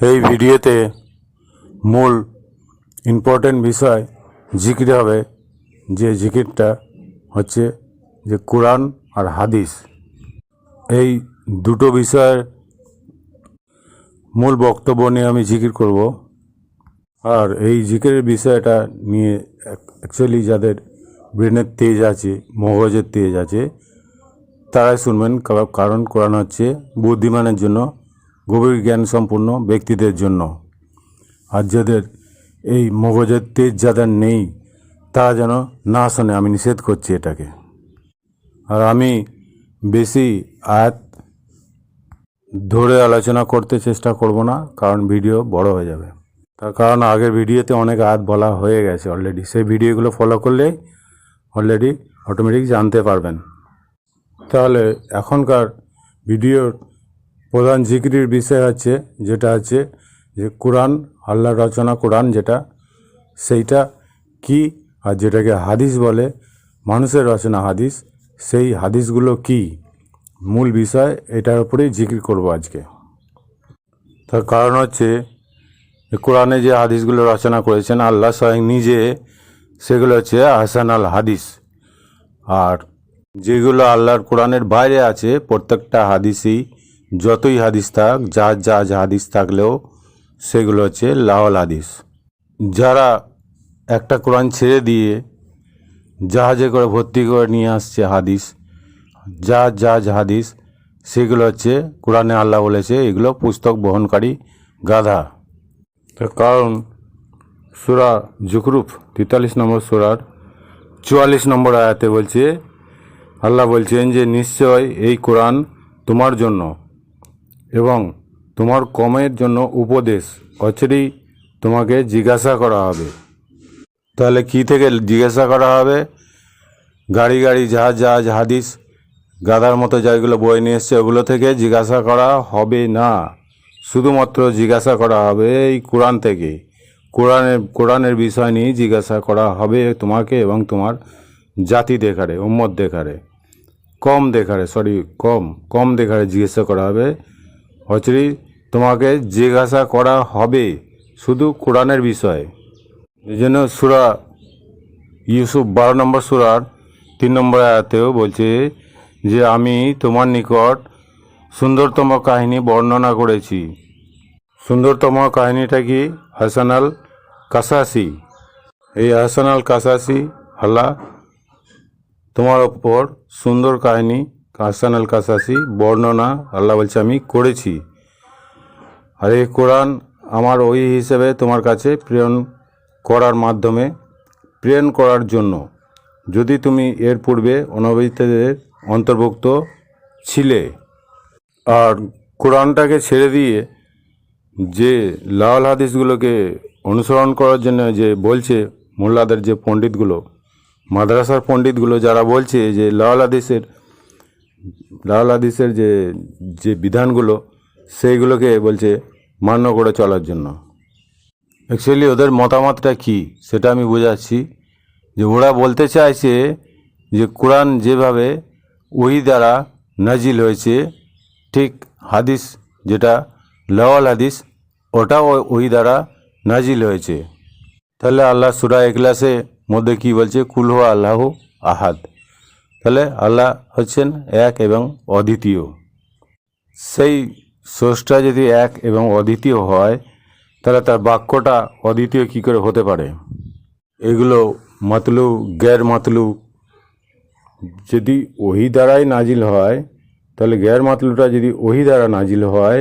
এই ভিডিওতে মূল ইম্পর্টেন্ট বিষয় জিকির হবে, যে জিকিরটা হচ্ছে যে কোরআন আর হাদিস। এই দুটো বিষয়ের মূল বক্তব্য নিয়ে আমি জিকির করব। আর এই জিকিরের বিষয়টা নিয়ে অ্যাকচুয়ালি যাদের ব্রেনের তেজ আছে, মগজের তেজ আছে, তারাই শুনবেন। কারণ কোরআন হচ্ছে বুদ্ধিমানের জন্য গভীর জ্ঞান সম্পন্ন ব্যক্তিদের জন্য। আর যাদের এই মগজের তেজ যাদের নেই, তারা যেন না শোনে, আমি নিষেধ করছি এটাকে। আর আমি বেশি আয়াত ধরে আলোচনা করতে চেষ্টা করব না, কারণ ভিডিও বড় হয়ে যাবে। তার কারণ আগের ভিডিওতে অনেক আয়াত বলা হয়ে গেছে অলরেডি সেই ভিডিওগুলো ফলো করলেই অলরেডি অটোমেটিক জানতে পারবেন। তাহলে এখনকার ভিডিওর প্রধান জিকিরির বিষয় আছে, যেটা হচ্ছে যে কোরআন, আল্লাহর রচনা কোরআন যেটা, সেইটা কি আর যেটাকে হাদিস বলে, মানুষের রচনা হাদিস, সেই হাদিসগুলো কি? মূল বিষয় এটার উপরেই জিকির করব আজকে। তার কারণ হচ্ছে কোরআনে যে হাদিসগুলো রচনা করেছেন, আল্লাহ স্বয়ং নিজে সেগুলো হচ্ছে আহসান আল হাদিস। আর যেগুলো আল্লাহর কোরআনের বাইরে আছে, প্রত্যেকটা হাদিসই যতই হাদিস থাক যা যা হাদিস থাকলেও সেগুলো হচ্ছে লাওয়াল হাদিস। যারা একটা কোরআন ছেড়ে দিয়ে জাহাজে করে ভর্তি করে নিয়ে আসছে হাদিস যা যা যা হাদিস, সেগুলো হচ্ছে কোরআনে আল্লাহ বলেছে, এগুলো পুস্তক বহনকারী গাধা। তার কারণ সুরা জুকরুফ তেতাল্লিশ নম্বর সুরার চুয়াল্লিশ নম্বর আয়াতে বলছে, আল্লাহ বলছেন যে, নিশ্চয় এই কোরআন তোমার জন্য। এবং তোমার কমের জন্য উপদেশ, অচেরেই তোমাকে জিজ্ঞাসা করা হবে। তাহলে কি থেকে জিজ্ঞাসা করা হবে? গাড়ি গাড়ি, জাহাজ জাহাজ, হাদিস, গাদার মতো যেগুলো বই নিয়ে এসছে, ওগুলো থেকে জিজ্ঞাসা করা হবে না। শুধুমাত্র জিজ্ঞাসা করা হবে এই কোরআন থেকে। কোরআনের কোরআনের বিষয় নিয়ে জিজ্ঞাসা করা হবে তোমাকে এবং তোমার জাতি দেখারে, উম্মত দেখারে। কম দেখারে সরি কম কম দেখারে জিজ্ঞাসা করা হবে হচরি তোমাকে জিজ্ঞাসা করা হবে শুধু কোরআনের বিষয়ে। এই জন্য সুরা ইউসুফ বারো নম্বর সুরার তিন নম্বর আয়াতেও বলছে যে, আমি তোমার নিকট সুন্দরতম কাহিনী বর্ণনা করেছি। সুন্দরতম কাহিনীটা কি? হাসান আল কাসাসি। এই হাসান আল কাসাসি আল্লাহ তোমার ওপর সুন্দর কাহিনী হাসান আল কাসাসি বর্ণনা আল্লাহ বলছে, আমি করেছি। আর এই কোরআন আমার ওই হিসেবে তোমার কাছে প্রেরণ করার মাধ্যমে, প্রেরণ করার জন্য। যদি তুমি এর পূর্বে অনবহিতদের অন্তর্ভুক্ত ছিলে, আর কোরআনটাকে ছেড়ে দিয়ে যে লাল হাদিসগুলোকে অনুসরণ করার জন্য যে বলছে মোল্লাদের যে পণ্ডিতগুলো, মাদ্রাসার পণ্ডিতগুলো যারা বলছে যে লাল হাদিসের লাল হাদিসের যে যে বিধানগুলো, সেইগুলোকে বলছে মান্য করে চলার জন্য। অ্যাকচুয়ালি ওদের মতামতটা কি, সেটা আমি বোঝাচ্ছি। যে ওরা বলতে চাইছে যে কোরআন যেভাবে ওই দ্বারা নাজিল হয়েছে, ঠিক হাদিস যেটা, লওয়াল হাদিস, ওটাও ওই দ্বারা নাজিল হয়েছে। তাহলে আল্লাহ সুরা এখলাসে মধ্যে কি বলছে? কুলহ আল্লাহ আহাদ। তাহলে আল্লাহ হচ্ছেন এক এবং অদ্বিতীয়। সেই স্রষ্টা যদি এক এবং অদ্বিতীয় হয়, তাহলে তার বাক্যটা অদ্বিতীয় কী করে হতে পারে? এগুলো মাতলু গ্যার মাতলু যদি ওহি দ্বারাই নাজিল হয়, তাহলে গ্যার মাতলুটা যদি ওহি দ্বারা নাজিল হয়,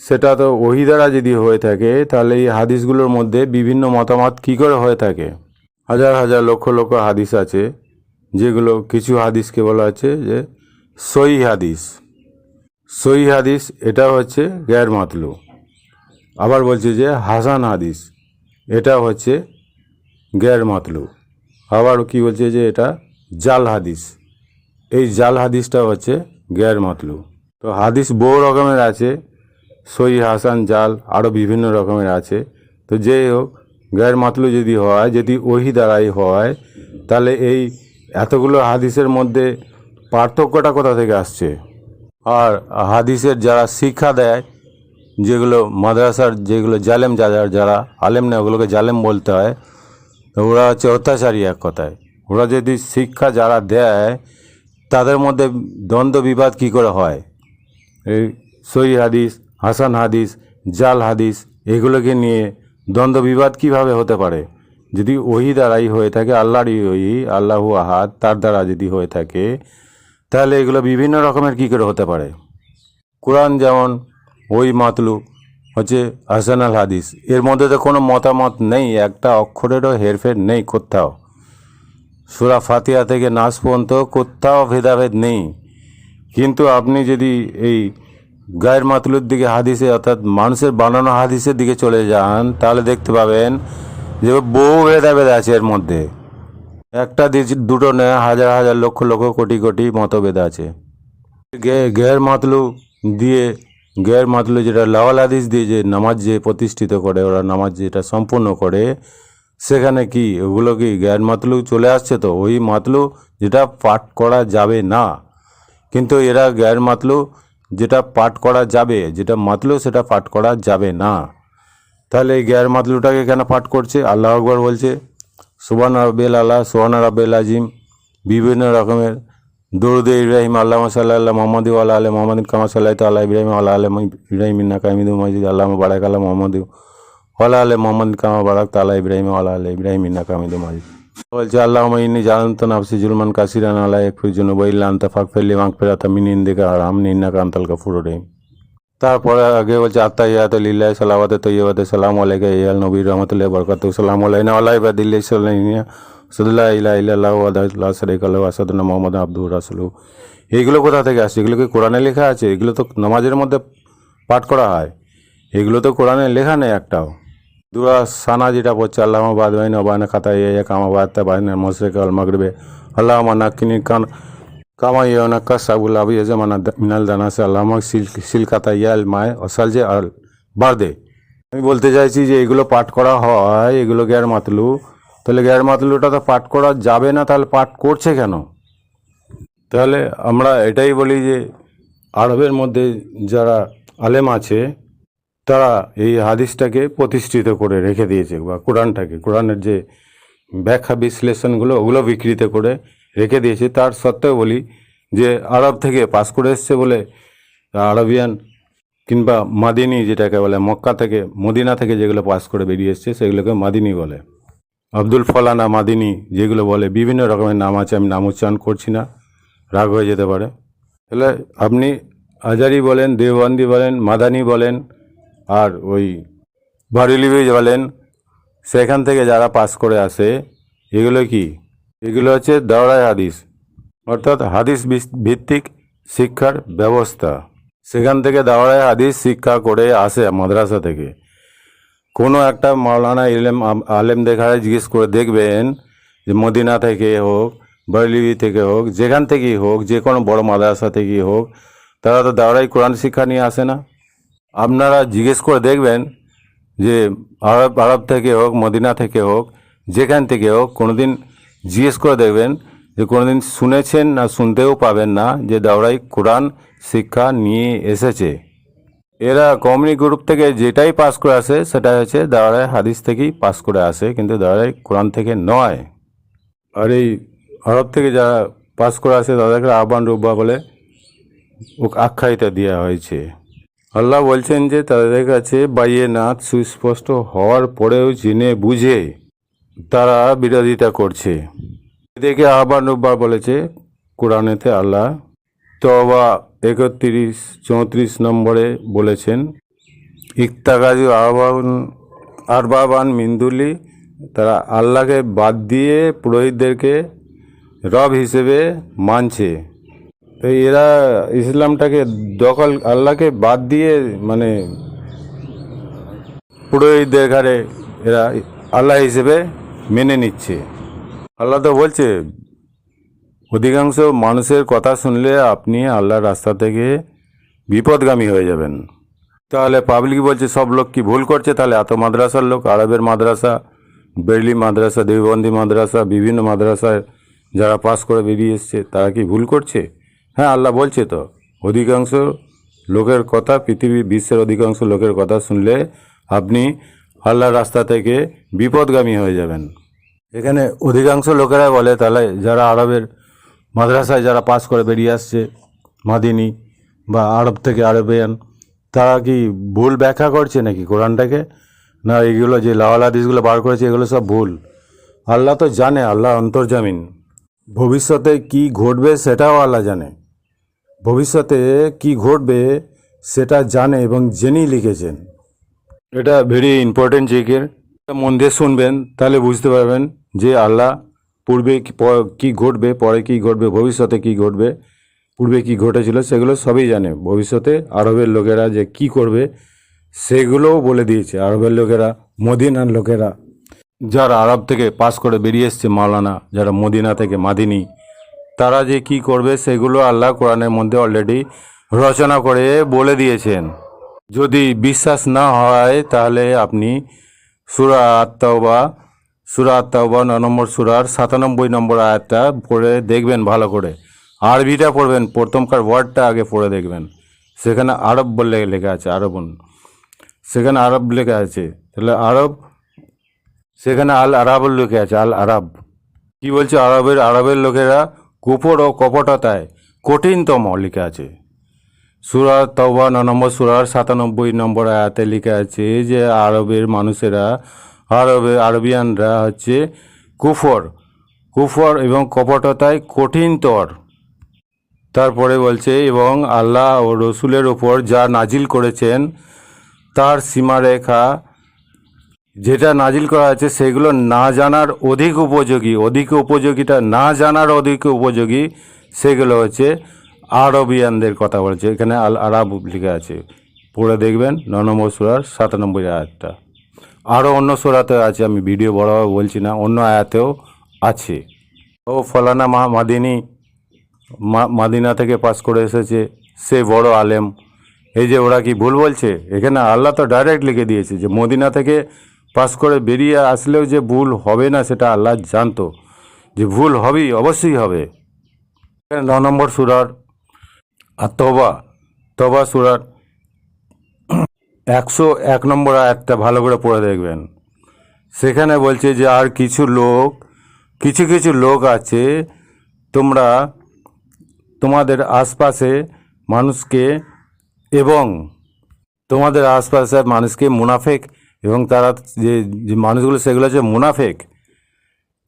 সেটা তো ওহি দ্বারা যদি হয়ে থাকে, তাহলে এই হাদিসগুলোর মধ্যে বিভিন্ন মতামত কী করে হয়ে থাকে? হাজার হাজার লক্ষ লক্ষ হাদিস আছে। যেগুলো কিছু হাদিসকে বলা হচ্ছে যে সই হাদিস। সই হাদিস, এটা হচ্ছে গ্যার মাতলু। আবার বলছে যে হাসান হাদিস, এটা হচ্ছে গ্যার মাতলু। আবার কি বলছে যে এটা জাল হাদিস। এই জাল হাদিসটা হচ্ছে গ্যার মাতলু। তো হাদিস বহু রকমের আছে সই হাসান, জাল আরও বিভিন্ন রকমের আছে। তো যেই হোক গ্যার মাতলু যদি হয়, যদি ওহি দ্বারাই হয়, তাহলে এই এতগুলো হাদিসের মধ্যে পার্থক্যটা কোথা থেকে আসছে? আর হাদিসের যারা শিক্ষা দেয়, যেগুলো মাদ্রাসার যেগুলো জালেম যারা যারা আলেম না ওগুলোকে জালেম বলতে হয়, ওরা হচ্ছে অত্যাচারী এক কথায়। ওরা যদি শিক্ষা যারা দেয়, তাদের মধ্যে দ্বন্দ্ব বিবাদ কী করে হয়? এই সই হাদিস, হাসান হাদিস, জাল হাদিস, এগুলোকে নিয়ে দ্বন্দ্ব বিবাদ কীভাবে হতে পারে? যদি ওহি দ্বারাই হয়ে থাকে, আল্লাহরই ওহি, আল্লাহু আহাদ, তার দ্বারা যদি হয়ে থাকে, তাহলে এগুলো বিভিন্ন রকমের কী করে হতে পারে? কোরআন যেমন, ওই মাতলু, হচ্ছে হাসান আল হাদিস। এর মধ্যে তো কোনো মতামত নেই, একটা অক্ষরেরও হেরফের নেই কোথাও। সুরা ফাতিহা থেকে নাচ পর্যন্ত কোথাও ভেদাভেদ নেই। কিন্তু আপনি যদি এই গায়ের মাতলুর দিকে হাদিসে, অর্থাৎ মানুষের বানানো হাদিসের দিকে চলে যান, তাহলে দেখতে পাবেন যে বহু ভেদাভেদ আছে এর মধ্যে। একটা দুটো নয় হাজার হাজার লক্ষ লক্ষ কোটি কোটি মতভেদ আছে। গের মাতলু দিয়ে গের মাতলু যেটা লাওয়াল হাদিস দিয়ে যে নামাজ যে প্রতিষ্ঠিত করে, ওরা নামাজ যেটা সম্পূর্ণ করে, সেখানে কি ওগুলো কি জ্ঞান মাতলু চলে আসছে তো? ওই মাতলু যেটা পাঠ করা যাবে না। কিন্তু এরা জ্ঞান মাতলু যেটা পাঠ করা যাবে, যেটা মাতলু সেটা পাঠ করা যাবে না। তাহলে এই গ্যার মাতলুটাকে কেন পাঠ করছে? আল্লাহ আকবর বলছে সুবান রাব্বেল আল্লাহ সোহান রাব্বেল আজিম, বিভিন্ন রকমের দরুদ ইব্রাহিম, আল্লাহ সাল্লাহ মোহাম্মদ আল্লাহ আলহ মোহাম্মদ কামা সাল্লাহ আল্লাহ ইব্রাহিম আল্লাহ আলহ ইব্রাহিম কামিদু মজিদ, আল্লাহ বারাক আল্লাহ মোহাম্মদ আল্লাহ আলহ মোহাম্মদ কামা বারাক তাল্লাহ ইব্রাহিম আল্লাহ আলহ ইব্রাহিম ইন্না কামিদু মজিদ। বলছে আল্লাহ ইন্নি জানান্ত নাফসি জুলমান কাসিরান আল্লাহ একফির জন্য বইল্লা আন্তা ফাক ফেললি মাক ফেরাতা মিনিন দেখে আর আমনি ইন্না কান্তাল কাফুর রহিম। তারপরে আগে বলছে আত্মাহিয়াত লিল্লাহ সালাওয়াত তৈবাদ সালাম আলাইকা ইয়াল নবী রহমতুল্লাহ বরকাত সালাম আলাইনা আলাই বা দিল্লি সাল্লাহ সদুল্লাহ ইলা ইল্লাহ আদাল্লাহ সরিক আল্লাহ আসাদুল্লাহ মোহাম্মদ আব্দুর রাসুল এইগুলো কোথা থেকে আসছে? এগুলো কি কোরআনে লেখা আছে? এগুলো তো নামাজের মধ্যে পাঠ করা হয়। এগুলো তো কোরআনে লেখা নেই একটাও। দুরা সানা যেটা পড়ছে আল্লাহ বাদ বাইন অবায়না খাতা ইয়া কামাবাদ তা বাইন মশরেক আল মাগরিবে। আল্লাহ নাকিনি কান কামা ইয়না কা সাবুল আবি জামানা মিনাল দানা সে আল্লাহ সিল সিল কাতা ইয়াল মায় অসাল যে আল বারদে আমি বলতে চাইছি যে এগুলো পাঠ করা হয়, এগুলো গ্যার মাতলু। তাহলে গ্যার মাতলুটা তো পাঠ করা যাবে না, তাহলে পাঠ করছে কেন? তাহলে আমরা এটাই বলি যে আরবের মধ্যে যারা আলেম আছে, তারা এই হাদিসটাকে প্রতিষ্ঠিত করে রেখে দিয়েছে, বা কোরআনটাকে। কোরআনের যে ব্যাখ্যা বিশ্লেষণগুলো, ওগুলো বিকৃত করে রেখে দিয়েছি। তার সত্ত্বেও বলি যে আরব থেকে পাস করে এসছে বলে আরবিয়ান কিংবা মাদিনী যেটাকে বলে মক্কা থেকে, মদিনা থেকে যেগুলো পাস করে বেরিয়ে এসছে, সেগুলোকে মাদিনী বলে। আব্দুল ফলানা মাদিনী যেগুলো বলে, বিভিন্ন রকমের নাম আছে, আমি নাম উচ্চারণ করছি না, রাগ হয়ে যেতে পারে। তাহলে আপনি আজারি বলেন, দেওবন্দি বলেন, মাদানি বলেন, আর ওই বারিলিবি বলেন, সেখান থেকে যারা পাস করে আসে, এগুলো কি? এগুলো হচ্ছে দাওরাই হাদিস, অর্থাৎ হাদিস ভিত্তিক শিক্ষার ব্যবস্থা। সেখান থেকে দাওরাই হাদিস শিক্ষা করে আসে মাদ্রাসা থেকে। কোনো একটা মাওলানা ইলেম আলেম দেখায় জিজ্ঞেস করে দেখবেন যে মদিনা থেকে হোক বরেলিবি থেকে হোক, যেখান থেকেই হোক, যে কোনো বড় মাদ্রাসা থেকেই হোক, তারা তো দাওরাই কোরআন শিক্ষা নিয়ে আসে না। আপনারা জিজ্ঞেস করে দেখবেন যে আরব আরব থেকে হোক, মদিনা থেকে হোক, যেখান থেকে হোক, কোনোদিন জিজ্ঞেস করে দেখবেন যে কোনোদিন শুনেছেন না শুনতেও পাবেন না যে দাওরাই কোরআন শিক্ষা নিয়ে এসেছে। এরা কমিউনি গ্রুপ থেকে যেটাই পাস করে আসে সেটা হচ্ছে দাওরাই হাদিস থেকেই পাস করে আসে, কিন্তু দাওরাই কোরআন থেকে নয়। আর এই আরব থেকে যারা পাস করে আসে, তাদেরকে আহ্বান রুব্বা বলে আখ্যায়িত দেওয়া হয়েছে। আল্লাহ বলছেন যে তাদের কাছে বাইয়ে নাথ সুস্পষ্ট হওয়ার পরেও জেনে বুঝে। তারা বিরোধিতা করছে। এদিকে আহ্বান রুব্বার বলেছে, কোরআনেতে আল্লাহ তবা একত্রিশ, চৌত্রিশ নম্বরে বলেছেন ইক্তাগাজু আহ্বান আরবাবান মিন্দুলি তারা আল্লাহকে বাদ দিয়ে পুরোহিতদেরকে রব হিসেবে মানছে। তো এরা ইসলামটাকে দখল, আল্লাহকে বাদ দিয়ে মানে পুরোহিতদের ঘাড়ে এরা আল্লাহ হিসেবে মেনে নিচ্ছে। আল্লাহ তো বলছে, অধিকাংশ মানুষের কথা শুনলে আপনি আল্লাহর রাস্তা থেকে বিপদগামী হয়ে যাবেন। তাহলে পাবলিক বলছে, সব লোক কি ভুল করছে? তাহলে এত মাদ্রাসার লোক, আরবের মাদ্রাসা, বেরলি মাদ্রাসা, দেওবন্দি মাদ্রাসা, বিভিন্ন মাদ্রাসায় যারা পাস করে বেরিয়ে এসছে, তারা কি ভুল করছে? হ্যাঁ আল্লাহ বলছে তো, অধিকাংশ লোকের কথা, পৃথিবী বিশ্বের অধিকাংশ লোকের কথা শুনলে আপনি আল্লাহর রাস্তা থেকে বিপদগামী হয়ে যাবেন। এখানে অধিকাংশ লোকেরা বলে, তাহলে যারা আরবের মাদ্রাসায় যারা পাস করে বেরিয়ে আসছে, মাদিনী বা আরব থেকে আরবিয়ান, তারা কি ভুল ব্যাখ্যা করছে নাকি কোরআনটাকে? না, এগুলো যে লাওয়াল হাদিসগুলো বার করেছে, এগুলো সব ভুল। আল্লাহ তো জানে, আল্লাহ অন্তর্জামিন। ভবিষ্যতে কি ঘটবে সেটাও আল্লাহ জানে। ভবিষ্যতে কি ঘটবে সেটা জানে এবং জেনেই লিখেছেন। এটা ভেরি ইম্পর্টেন্ট জিকের মন দিয়ে শুনবেন, তাহলে বুঝতে পারবেন যে আল্লাহ পূর্বে কি ঘটবে, পরে কি ঘটবে, ভবিষ্যতে কি ঘটবে, পূর্বে কি ঘটেছিল, সেগুলো সবই জানে। ভবিষ্যতে আরবের লোকেরা যে কি করবে, সেগুলোও বলে দিয়েছে আরবের লোকেরা, মদিনার লোকেরা। যারা আরব থেকে পাস করে বেরিয়ে এসছে মাওলানা, যারা মদিনা থেকে মাদিনী, তারা যে কি করবে, সেগুলো আল্লাহ কোরআনের মধ্যে অলরেডি রচনা করে বলে দিয়েছেন। যদি বিশ্বাস না হয়, তাহলে আপনি সুরা আত্মাওবা সুরা আত্মাওবা ন নম্বর সুরার সাতানব্বই নম্বর আয়াতটা পড়ে দেখবেন ভালো করে। আরবিটা পড়বেন, প্রথমকার ওয়ার্ডটা আগে পড়ে দেখবেন। সেখানে আরব বলে লেখা আছে আরবন সেখানে আরব লেখা আছে, তাহলে আরব, সেখানে আল আরাব লেখা আছে, আল আরব। কি বলছে আরবের আরবের লোকেরা কুপর ও কপটতায় কঠিনতম লেখা আছে। সুরা তওবা ন নম্বর সুরার সাতানব্বই নম্বর আয়াতে লেখা আছে যে আরবের মানুষেরা, আরবে, আরবিয়ানরা হচ্ছে কুফর। কুফর এবং কপটতায় কঠিনতর তারপরে বলছে, এবং আল্লাহ ও রসুলের ওপর যা নাজিল করেছেন, তার সীমারেখা যেটা নাজিল করা আছে, সেগুলো না জানার অধিক উপযোগী, অধিক উপযোগীটা না জানার অধিক উপযোগী, সেগুলো হচ্ছে আরবিয়ানদের কথা বলছে। এখানে আল আরব লেখা আছে। পড়ে দেখবেন ন নম্বর সুরার সাত নম্বর আয়াতটা। আরও অন্য সুরাতে আছে, আমি ভিডিও বড়ভাবে বলছি না, অন্য আয়াতেও আছে। ও ফলানা মা মাদিনী মাদিনা থেকে পাস করে এসেছে, সে বড় আলেম। এই যে ওরা কি ভুল বলছে? এখানে আল্লাহ তো ডাইরেক্ট লিখে দিয়েছে যে, মদিনা থেকে পাস করে বেরিয়ে আসলেও যে ভুল হবে না, সেটা আল্লাহ জানতো। যে ভুল হবেই, অবশ্যই হবে। ন নম্বর সুরার আর তবা তবা সুরার একশো এক নম্বর আয়াতটা ভালো করে পড়ে দেখবেন। সেখানে বলছে যে, আর কিছু লোক, কিছু কিছু লোক আছে, তোমরা তোমাদের আশপাশে মানুষকে এবং তোমাদের আশপাশের মানুষকে মুনাফেক এবং তারা যে যে মানুষগুলো, সেগুলো হচ্ছে মুনাফেক।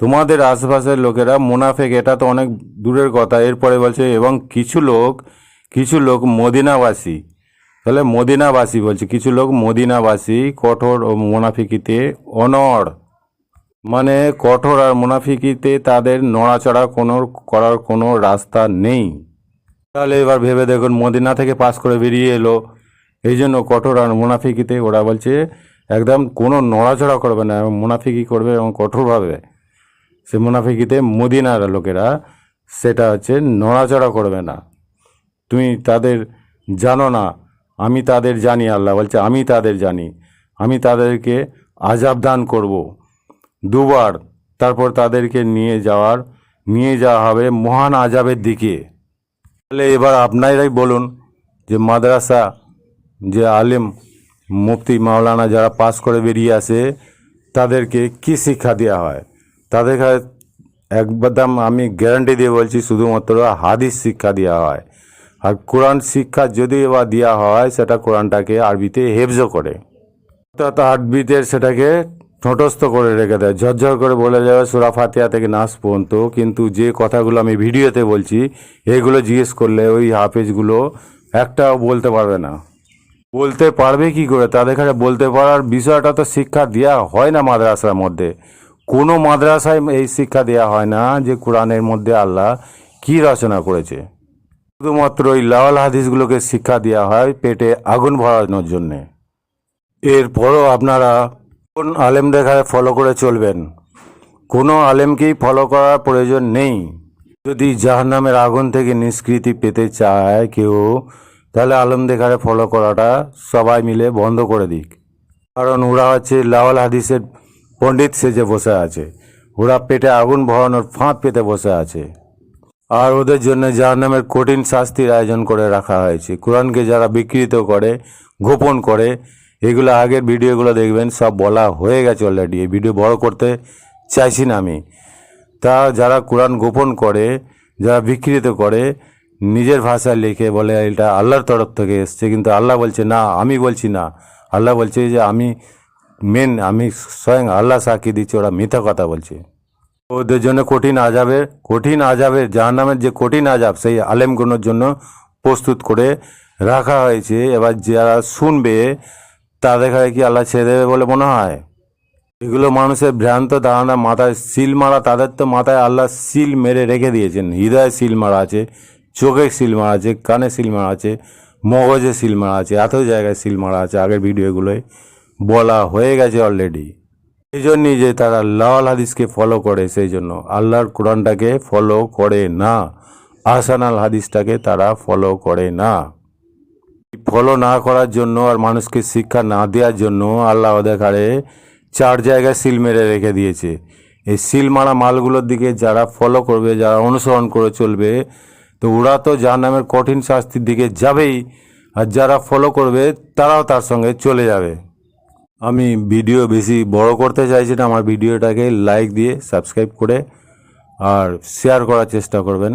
তোমাদের আশপাশের লোকেরা মুনাফেক, এটা তো অনেক দূরের কথা। এরপরে বলছে, এবং কিছু লোক কিছু লোক মদিনাবাসী। তাহলে মদিনাবাসী বলছে, কিছু লোক মদিনাবাসী কঠোর ও মুনাফিকিতে অনড়। মানে কঠোর আর মুনাফিকিতে তাদের নড়াচড়া কোনো, করার কোনো রাস্তা নেই। তাহলে এবার ভেবে দেখুন, মদিনা থেকে পাস করে বেরিয়ে এলো। এই জন্য কঠোর আর মুনাফিকিতে ওরা বলছে, একদম কোনো নড়াচড়া করবে না, এবং মুনাফিকি করবে এবং কঠোরভাবে। সে মুনাফিকিতে মদিনার লোকেরা সেটা হচ্ছে নড়াচড়া করবে না। তুমি তাদের জানো না, আমি তাদের জানি আল্লাহ, বলছে, আমি তাদের জানি, আমি তাদেরকে আজাব দান করব। দুবার তারপর তাদেরকে নিয়ে যাওয়ার, নিয়ে যাওয়া হবে মহান আজাবের দিকে। তাহলে এবার আপনারাই বলুন যে মাদ্রাসা যে আলেম, মুফতি মাওলানা যারা পাস করে বেরিয়ে আসে, তাদেরকে কি শিক্ষা দেওয়া হয়? তাদের একদম আমি গ্যারান্টি দিয়ে বলছি, শুধুমাত্র হাদিস শিক্ষা দেওয়া হয়। আর কোরআন শিক্ষা যদি বা দেওয়া হয়, সেটা কোরআনটাকে আরবিতে হেফজো করে। অর্থাৎ আরবিতে সেটাকে ঠোঁটস্থ করে রেখে দেয়। ঝরঝর করে বলে যাবে, সুরা ফাতিহা থেকে নাচ পর্যন্ত। কিন্তু যে কথাগুলো আমি ভিডিওতে বলছি, এগুলো জিজ্ঞেস করলে ওই হাফেজগুলো একটাও বলতে পারবে না। বলতে পারবে কি করে? তাদের কাছে বলতে পারার বিষয়টা তো শিক্ষা দেওয়া হয় না মাদ্রাসার মধ্যে। কোনো মাদ্রাসায় এই শিক্ষা দেওয়া হয় না যে কোরআনের মধ্যে আল্লাহ কি রচনা করেছে। শুধুমাত্র ওই লাওয়াল হাদিসগুলোকে শিক্ষা দেওয়া হয় পেটে আগুন ভরানোর জন্যে। এরপরও আপনারা কোন আলেম কাছে ফলো করে চলবেন। কোনো আলেমকেই ফলো করার প্রয়োজন নেই। যদি জাহান্নামের আগুন থেকে নিষ্কৃতি পেতে চায় কেউ, তাহলে আলেমদের দেখারে ফলো করাটা সবাই মিলে বন্ধ করে দিক। কারণ ওরা হচ্ছে লাওয়াল হাদিসের পণ্ডিত সেজে বসে আছে। ওরা পেটে আগুন ভরানোর ফাঁদ পেতে বসে আছে। আর ওদের জন্য যার নামের কঠিন শাস্তির আয়োজন করে রাখা হয়েছে। কোরআনকে যারা বিকৃত করে, গোপন করে, এগুলো আগের ভিডিওগুলো দেখবেন, সব বলা হয়ে গেছে অলরেডি এই ভিডিও বড় করতে চাইছি না আমি। তা যারা কোরআন গোপন করে, যারা বিকৃত করে, নিজের ভাষায় লিখে বলে এটা আল্লাহর তরফ থেকে এসছে, কিন্তু আল্লাহ বলছে, না, আমি বলছি না। আল্লাহ বলছে যে, আমি মেন আমি স্বয়ং আল্লাহ সাক্ষী দিচ্ছি, ওরা মিথ্যা কথা বলছে। ওদের জন্য কঠিন আজাবের কঠিন আজাবের জাহান্নামের যে কঠিন আজাব সেই আলেমগুলোর জন্য প্রস্তুত করে রাখা হয়েছে। এবার যারা শুনবে, তাদের কাছে কি আল্লাহ ছেড়ে দেবে বলে মনে হয়? এগুলো মানুষের ভ্রান্ত ধারণা, মাথায় সিল মারা, তাদের তো মাথায় আল্লাহ সিল মেরে রেখে দিয়েছেন। হৃদয়ে সিল মারা আছে, চোখে সিল মারা আছে, কানে সিল মারা আছে, মগজে সিল মারা আছে, এত জায়গায় সিল মারা আছে। আগের ভিডিওগুলোয় বলা হয়ে গেছে অলরেডি। এই জন্যই যে তারা লাল হাদিসকে ফলো করে সেই জন্য আল্লাহর কোরআনটাকে ফলো করে না আসানাল হাদিসটাকে তারা ফলো করে না। ফলো না করার জন্য আর মানুষকে শিক্ষা না দেওয়ার জন্য আল্লাহ ঘাড়ে চার জায়গায় সিল মেরে রেখে দিয়েছে। এই সিল মারা মালগুলোর দিকে যারা ফলো করবে, যারা অনুসরণ করে চলবে, তো ওরা তো যার নামের কঠিন শাস্তির দিকে যাবেই, আর যারা ফলো করবে, তারাও তার সঙ্গে চলে যাবে। আমি ভিডিও বেশি বড় করতে চাইছি না, আমার ভিডিওটাকে লাইক দিয়ে সাবস্ক্রাইব করে আর শেয়ার করার চেষ্টা করবেন।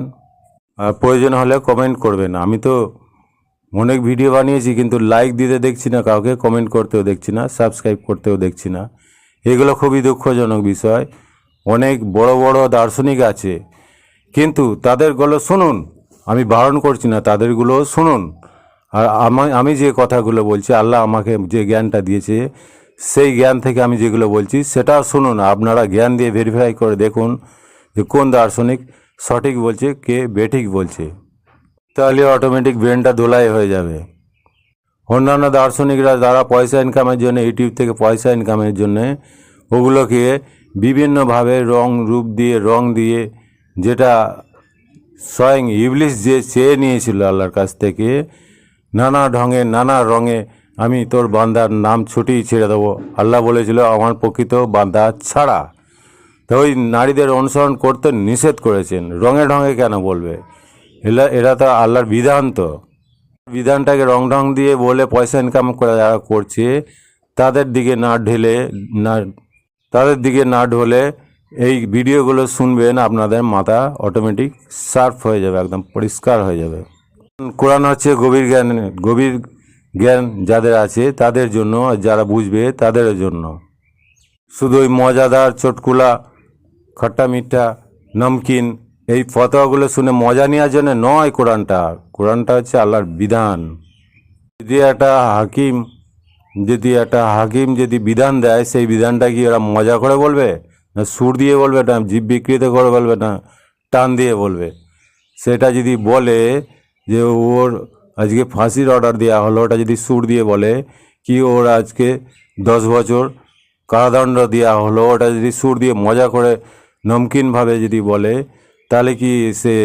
আর প্রয়োজন হলে কমেন্ট করবেন। আমি তো অনেক ভিডিও বানিয়েছি, কিন্তু লাইক দিতে দেখছি না, কাউকে কমেন্ট করতেও দেখছি না সাবস্ক্রাইব করতেও দেখছি না। এগুলো খুবই দুঃখজনক বিষয়। অনেক বড় বড় দার্শনিক আছে, কিন্তু তাদেরগুলো শুনুন। আমি বারণ করছি না তাদেরগুলো শুনুন। আর আমি আমি যে কথাগুলো বলছি, আল্লাহ আমাকে যে জ্ঞানটা দিয়েছে, সেই জ্ঞান থেকে আমি যেগুলো বলছি, সেটা শুনুন। আপনারা জ্ঞান দিয়ে ভেরিফাই করে দেখুন যে কোন দার্শনিক সঠিক বলছে, কে বেঠিক বলছে। তাহলে অটোমেটিক ব্রেনটা দোলাই হয়ে যাবে। অন্যান্য দার্শনিকরা যারা পয়সা ইনকামের জন্য ইউটিউব থেকে পয়সা ইনকামের জন্য, ওগুলোকে বিভিন্নভাবে রং রূপ দিয়ে, রং দিয়ে, যেটা স্বয়ং ইবলিশ যে চেয়ে নিয়েছিল আল্লাহর কাছ থেকে নানা ঢঙে, নানা রঙে আমি তোর বান্দার নাম ছুটি ছেড়ে দেবো। আল্লাহ বলেছিল, আমার প্রকৃত বান্দা ছাড়া। তো ওই নারীদের অনুসরণ করতে নিষেধ করেছেন। রঙে ঢঙে কেন বলবে? এরা এরা তো আল্লাহর বিধান তো। বিধানটাকে রং ঢং দিয়ে বলে পয়সা ইনকাম করে যারা করছে, তাদের দিকে না ঢেলে, না, তাদের দিকে না ঢলে এই ভিডিওগুলো শুনবেন, আপনাদের মাথা অটোমেটিক সার্ফ হয়ে যাবে, একদম পরিষ্কার হয়ে যাবে। কোরআন হচ্ছে গভীর জ্ঞান গভীর জ্ঞান যাদের আছে তাদের জন্য, যারা বুঝবে তাদের জন্য। শুধু ওই মজাদার চটকুলা, খট্টা মিঠা, নমকিন, এই ফতোয়াগুলো শুনে মজা নেওয়ার জন্য নয় কোরআনটা। কোরআনটা হচ্ছে আল্লাহর বিধান। যদি একটা হাকিম, যদি একটা হাকিম যদি বিধান দেয়, সেই বিধানটা কি ওরা মজা করে বলবে? না সুর দিয়ে বলবে না জীব বিকৃত করে বলবে না, টান দিয়ে বলবে? সেটা যদি বলে যে ওর আজকে ফাঁসির অর্ডার দেওয়া হলো, ওটা যদি সুর দিয়ে বলে কি ওর আজকে দশ বছর কারাদণ্ড দেওয়া হলো, ওটা যদি সুর দিয়ে মজা করে নমকিনভাবে যদি বলে, তাহলে কি সে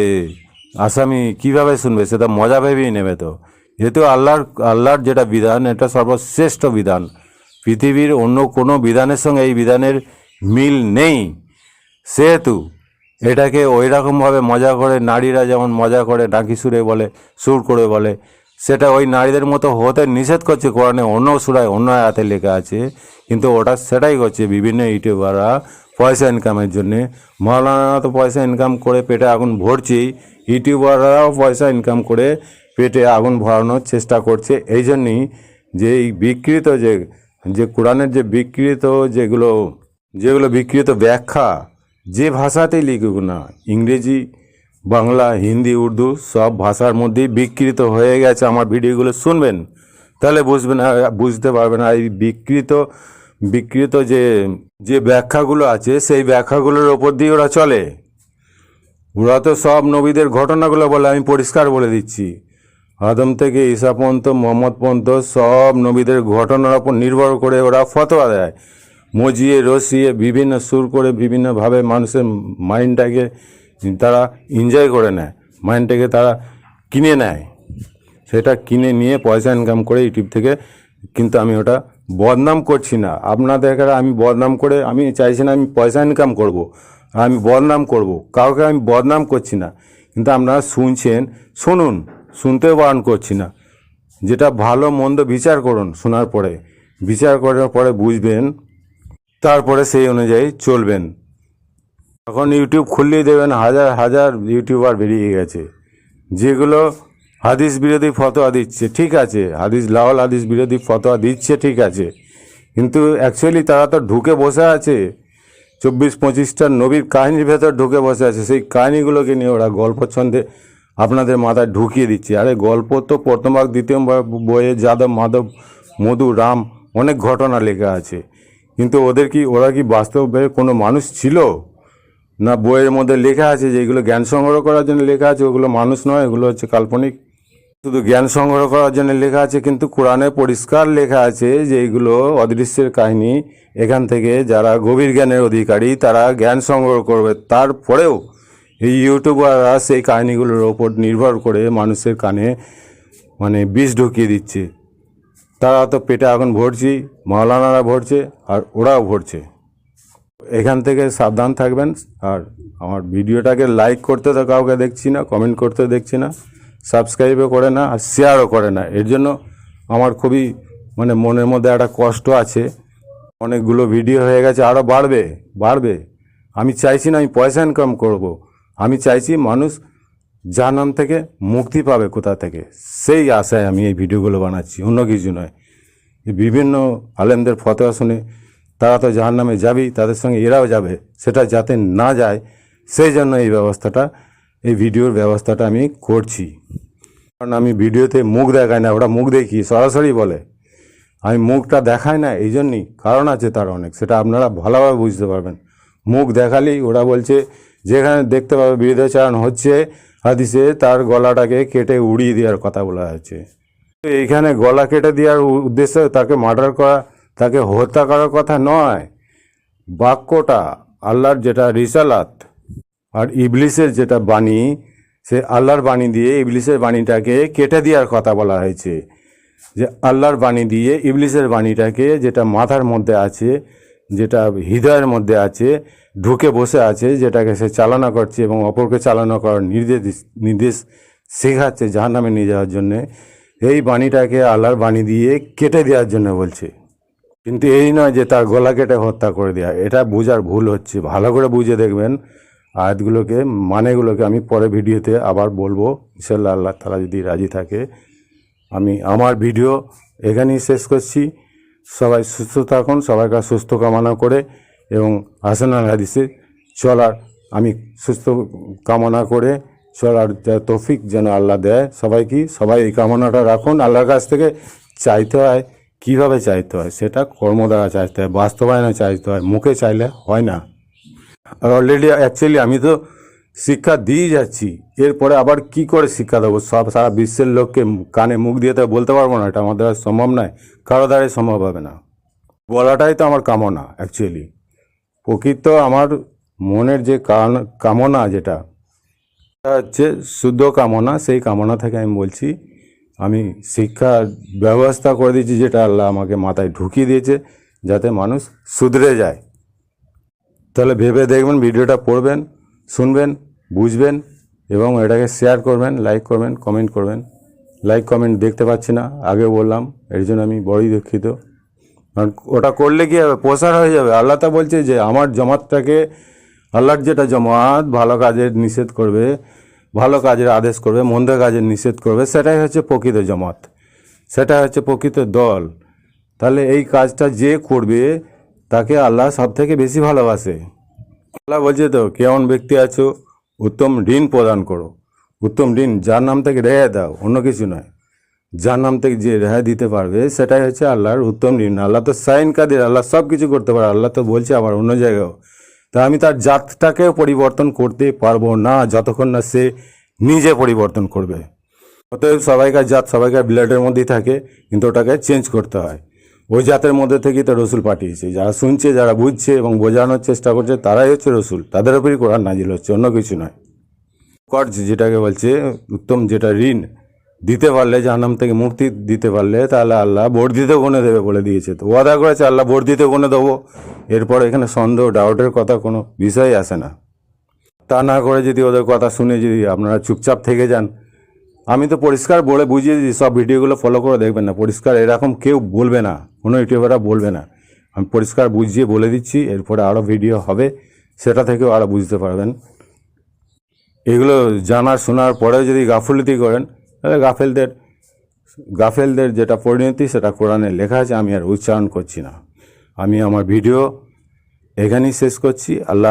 আসামি কীভাবে শুনবে? সেটা মজা ভেবেই নেবে তো। যেহেতু আল্লাহর আল্লাহর যেটা বিধান, এটা সর্বশ্রেষ্ঠ বিধান। পৃথিবীর অন্য কোনো বিধানের সঙ্গে এই বিধানের মিল নেই। সেহেতু এটাকে ওই রকমভাবে মজা করে নারীরা যেমন মজা করে ডাকি সুরে বলে, সুর করে বলে, সেটা ওই নারীদের মতো হতে নিষেধ করছে কোরআনে, অন্য সুরায়, অন্য আয়াতে লেখা আছে। কিন্তু ওটা সেটাই করছে বিভিন্ন ইউটিউবাররা পয়সা ইনকামের জন্যে। মৌলানা তো পয়সা ইনকাম করে পেটে আগুন ভরছেই ইউটিউবাররাও পয়সা ইনকাম করে পেটে আগুন ভরানোর চেষ্টা করছে। এই জন্যই যে এই বিকৃত যে যে কোরআনের যে বিকৃত যেগুলো যেগুলো বিকৃত ব্যাখ্যা যে ভাষাতেই লিখুক না, ইংরেজি, বাংলা, হিন্দি, উর্দু সব ভাষার মধ্যেই বিকৃত হয়ে গেছে আমার ভিডিওগুলো। শুনবেন, তাহলে বুঝবেন বুঝতে পারবেন। আর এই বিকৃত বিকৃত যে যে ব্যাখ্যাগুলো আছে, সেই ব্যাখ্যাগুলোর ওপর দিয়ে ওরা চলে। ওরা তো সব নবীদের ঘটনাগুলো বলে, আমি পরিষ্কার বলে দিচ্ছি। আদম থেকে ঈসা পর্যন্ত, মোহাম্মদ পর্যন্ত সব নবীদের ঘটনার ওপর নির্ভর করে ওরা ফতোয়া দেয়। মজিয়ে, রসিয়ে, বিভিন্ন সুর করে বিভিন্নভাবে মানুষের মাইন্ডটাকে তারা এনজয় করে নেয়। মাইন্ডটাকে তারা কিনে নেয়। সেটা কিনে নিয়ে পয়সা ইনকাম করে ইউটিউব থেকে, কিন্তু আমি ওটা বদনাম করছি না। আপনাদের আমি বদনাম করে, আমি চাইছি না আমি পয়সা ইনকাম করব। আমি বদনাম করব। কাউকে আমি বদনাম করছি না। কিন্তু আপনারা শুনছেন, শুনুন, শুনতেও বারণ করছি না। যেটা ভালো মন্দ বিচার করুন শোনার পরে। বিচার করার পরে বুঝবেন তারপরে সেই অনুযায়ী চলবেন। এখন ইউটিউব খুললেই দেবেন হাজার হাজার ইউটিউবার বেরিয়ে গেছে। যেগুলো হাদিস বিরোধী ফতোয়া দিচ্ছে, ঠিক আছে। হাদিস লাওয়াল হাদিস বিরোধী ফতোয়া দিচ্ছে, ঠিক আছে। কিন্তু অ্যাকচুয়ালি তারা তো ঢুকে বসে আছে। চব্বিশ, পঁচিশটা নবীর কাহিনীর ভেতর ঢুকে বসে আছে। সেই কাহিনিগুলোকে নিয়ে ওরা গল্প ছন্দে আপনাদের মাথায় ঢুকিয়ে দিচ্ছে। আরে গল্প তো প্রথম ভাগ দ্বিতীয় বইয়ে যাদব, মাধব, মধু, রাম অনেক ঘটনা লেখা আছে। কিন্তু ওদের কি, ওরা কি বাস্তবে কোনো মানুষ ছিল? না বইয়ের মধ্যে লেখা আছে যে এগুলো জ্ঞান সংগ্রহ করার জন্য লেখা আছে, ওগুলো মানুষ নয়, এগুলো হচ্ছে কাল্পনিক। শুধু জ্ঞান সংগ্রহ করার জন্য লেখা আছে, কিন্তু কোরআনে পরিষ্কার লেখা আছে যে এইগুলো অদৃশ্যের কাহিনী। এখান থেকে যারা গভীর জ্ঞানের অধিকারী, তারা জ্ঞান সংগ্রহ করবে। তারপরেও এই ইউটিউবাররা সেই কাহিনীগুলোর ওপর নির্ভর করে মানুষের কানে মানে বিষ ঢুকিয়ে দিচ্ছে। তারা তো পেটে এখন ভরছি মাওলানারা ভরছে আর ওরাও ভরছে। এখান থেকে সাবধান থাকবেন আর আমার ভিডিওটাকে লাইক করতে তো কাউকে দেখছি না কমেন্ট করতে দেখছি না সাবস্ক্রাইবও করে না আর শেয়ারও করে না। এর জন্য আমার খুবই মানে মনের মধ্যে একটা কষ্ট আছে। অনেকগুলো ভিডিও হয়ে গেছে আরও বাড়বে বাড়বে। আমি চাইছি না আমি পয়সা ইনকাম করব। আমি চাইছি মানুষ যার নাম থেকে মুক্তি পাবে কোথা থেকে? সেই আশায় আমি এই ভিডিওগুলো বানাচ্ছি। অন্য কিছু নয়। বিভিন্ন আলেমদের ফতোয়া শুনে তারা তো জাহার নামে যাবেই, তাদের সঙ্গে এরাও যাবে। সেটা যাতে না যায়, সেই জন্য এই ব্যবস্থাটা, এই ভিডিওর ব্যবস্থাটা আমি করছি। কারণ আমি ভিডিওতে মুখ দেখাই না, ওরা মুখ দেখি সরাসরি বলে। আমি মুখটা দেখাই না, এই জন্যই কারণ আছে তার অনেক, সেটা আপনারা ভালোভাবে বুঝতে পারবেন। মুখ দেখালেই ওরা বলছে, যেখানে দেখতে পাবে বিরুদ্ধাচারণ হচ্ছে হাদিসে তার গলাটাকে কেটে উড়িয়ে দেওয়ার কথা বলা হয়েছে। এইখানে গলা কেটে দেওয়ার উদ্দেশ্য তাকে মার্ডার করা, তাকে হত্যা করার কথা নয়। বাক্যটা আল্লাহর যেটা রিসালাত আর ইবলিসের যেটা বাণী, সে আল্লাহর বাণী দিয়ে ইবলিসের বাণীটাকে কেটে দেওয়ার কথা বলা হয়েছে। যে আল্লাহর বাণী দিয়ে ইবলিসের বাণীটাকে যেটা মাথার মধ্যে আছে যেটা হৃদয়ের মধ্যে আছে, ঢুকে বসে আছে, যেটাকে সে চালনা করছে এবং অপরকে চালনা করার নির্দেশ নির্দেশ শেখাচ্ছে জাহার নামে নিয়ে যাওয়ার জন্যে, এই বাণীটাকে আল্লাহর বাণী দিয়ে কেটে দেওয়ার জন্য বলছে। কিন্তু এই নয় যে তার গলা কেটে হত্যা করে দেওয়া এটা বোঝার ভুল হচ্ছে। ভালো করে বুঝে দেখবেন, আয়াতগুলোকে, মানেগুলোকে আমি পরে ভিডিওতে আবার বলব। ইনশাল্লাহ আল্লাহ তালা যদি রাজি থাকে, আমি আমার ভিডিও এখানেই শেষ করছি। সবাই সুস্থ থাকুন, সবাইকে সুস্থ কামনা করে এবং হাসানাল হাদিসে চলার আমি সুস্থ কামনা করে চলার তৌফিক যেন আল্লাহ দেয়। সবাইকে, সবাই এই কামনাটা রাখুন। আল্লাহর কাছ থেকে চাইতে হয়, কীভাবে চাইতে হয় সেটা কর্ম দ্বারা চাইতে হয়, বাস্তবায়নে চাইতে হয়, মুখে চাইলে হয় না। অলরেডি অ্যাকচুয়ালি আমি তো শিক্ষা দিয়ে যাচ্ছি। এরপরে আবার কি করে শিক্ষা দেবো? সব সারা বিশ্বের লোককে কানে মুখ দিয়ে তো বলতে পারব না, এটা আমাদের আর সম্ভব নয়। কারও দ্বারাই সম্ভব হবে না। বলাটাই তো আমার কামনা অ্যাকচুয়ালি প্রকৃত আমার মনের যে কামনা যেটা হচ্ছে শুদ্ধ কামনা। সেই কামনা থেকে আমি বলছি, আমি শিক্ষার ব্যবস্থা করে দিয়েছি যেটা আল্লাহ আমাকে মাথায় ঢুকিয়ে দিয়েছে, যাতে মানুষ শুধরে যায়। তাহলে ভেবে দেখবেন, ভিডিওটা পড়বেন। শুনবেন, বুঝবেন এবং এটাকে শেয়ার করবেন লাইক করবেন কমেন্ট করবেন। লাইক কমেন্ট দেখতে পাচ্ছি না আগে বললাম, এর জন্য আমি বড়ই দুঃখিত। কারণ ওটা করলে কি হবে? প্রসার হয়ে যাবে। আল্লাহ তা বলছে যে, আমার জমাতটাকে আল্লাহর যেটা জমাত, ভালো কাজের নিষেধ করবে, ভালো কাজের আদেশ করবে, মন্দ কাজের নিষেধ করবে, সেটাই হচ্ছে প্রকৃত জমাত। সেটা হচ্ছে প্রকৃত দল। তাহলে এই কাজটা যে করবে, তাকে আল্লাহ সব থেকে বেশি ভালোবাসে। আল্লাহ বলছে তো, কেমন ব্যক্তি আছো? উত্তম ঋণ প্রদান করো। উত্তম ঋণ যার নাম থেকে রেহাই দাও, অন্য কিছু নয়। যার নাম থেকে যে রেহাই দিতে পারবে, সেটাই হচ্ছে আল্লাহর উত্তম ঋণ। আল্লাহ তো সাইন কাদের, আল্লাহ সব কিছু করতে পারে। আল্লাহ তো বলছে আমার অন্য জায়গাও। তা আমি তার জাতটাকেও পরিবর্তন করতে পারব না, যতক্ষণ না সে নিজে পরিবর্তন করবে। অতএব সবাইকার জাত সবাইকার ব্লাডের মধ্যেই থাকে, কিন্তু ওটাকে চেঞ্জ করতে হয়। ওই জাতের মধ্যে থেকেই তো রসুল পাঠিয়েছে। যারা শুনছে, যারা বুঝছে এবং বোঝানোর চেষ্টা করছে, তারাই হচ্ছে রসুল। তাদের উপরই কোরআন নাজিল হচ্ছে, অন্য কিছু নয়। কর্জ যেটাকে বলছে, উত্তম যেটা ঋণ দিতে পারলে, জাহান্নাম থেকে মুক্তি দিতে পারলে, তাহলে আল্লাহ বর্ধিত গুণে দেবে বলে দিয়েছে। তো ওয়াদা করেছে, আল্লাহ বর্ধিত গুণে দেবো। এরপর এখানে সন্দেহ, ডাউটের কথা কোনো বিষয়ই আসে না। তা না করে যদি ওদের কথা শুনে যদি আপনারা চুপচাপ থেকে যান। আমি তো পরিষ্কার বলে বুঝিয়ে দিই সব ভিডিওগুলো ফলো করে দেখবেন না। পরিষ্কার এরকম কেউ বলবে না। কোনো ইউটিউবাররা বলবে না। আমি পরিষ্কার বুঝিয়ে বলে দিচ্ছি, এরপরে আরও ভিডিও হবে, সেটা থেকেও আরও বুঝতে পারবেন। এগুলো জানার, শোনার পরেও যদি গাফলতি করেন, তাহলে গাফেলদের গাফেলদের যেটা পরিণতি, সেটা কোরআনে লেখা আছে, আমি আর উচ্চারণ করছি না। আমি আমার ভিডিও এখানেই শেষ করছি। আল্লাহ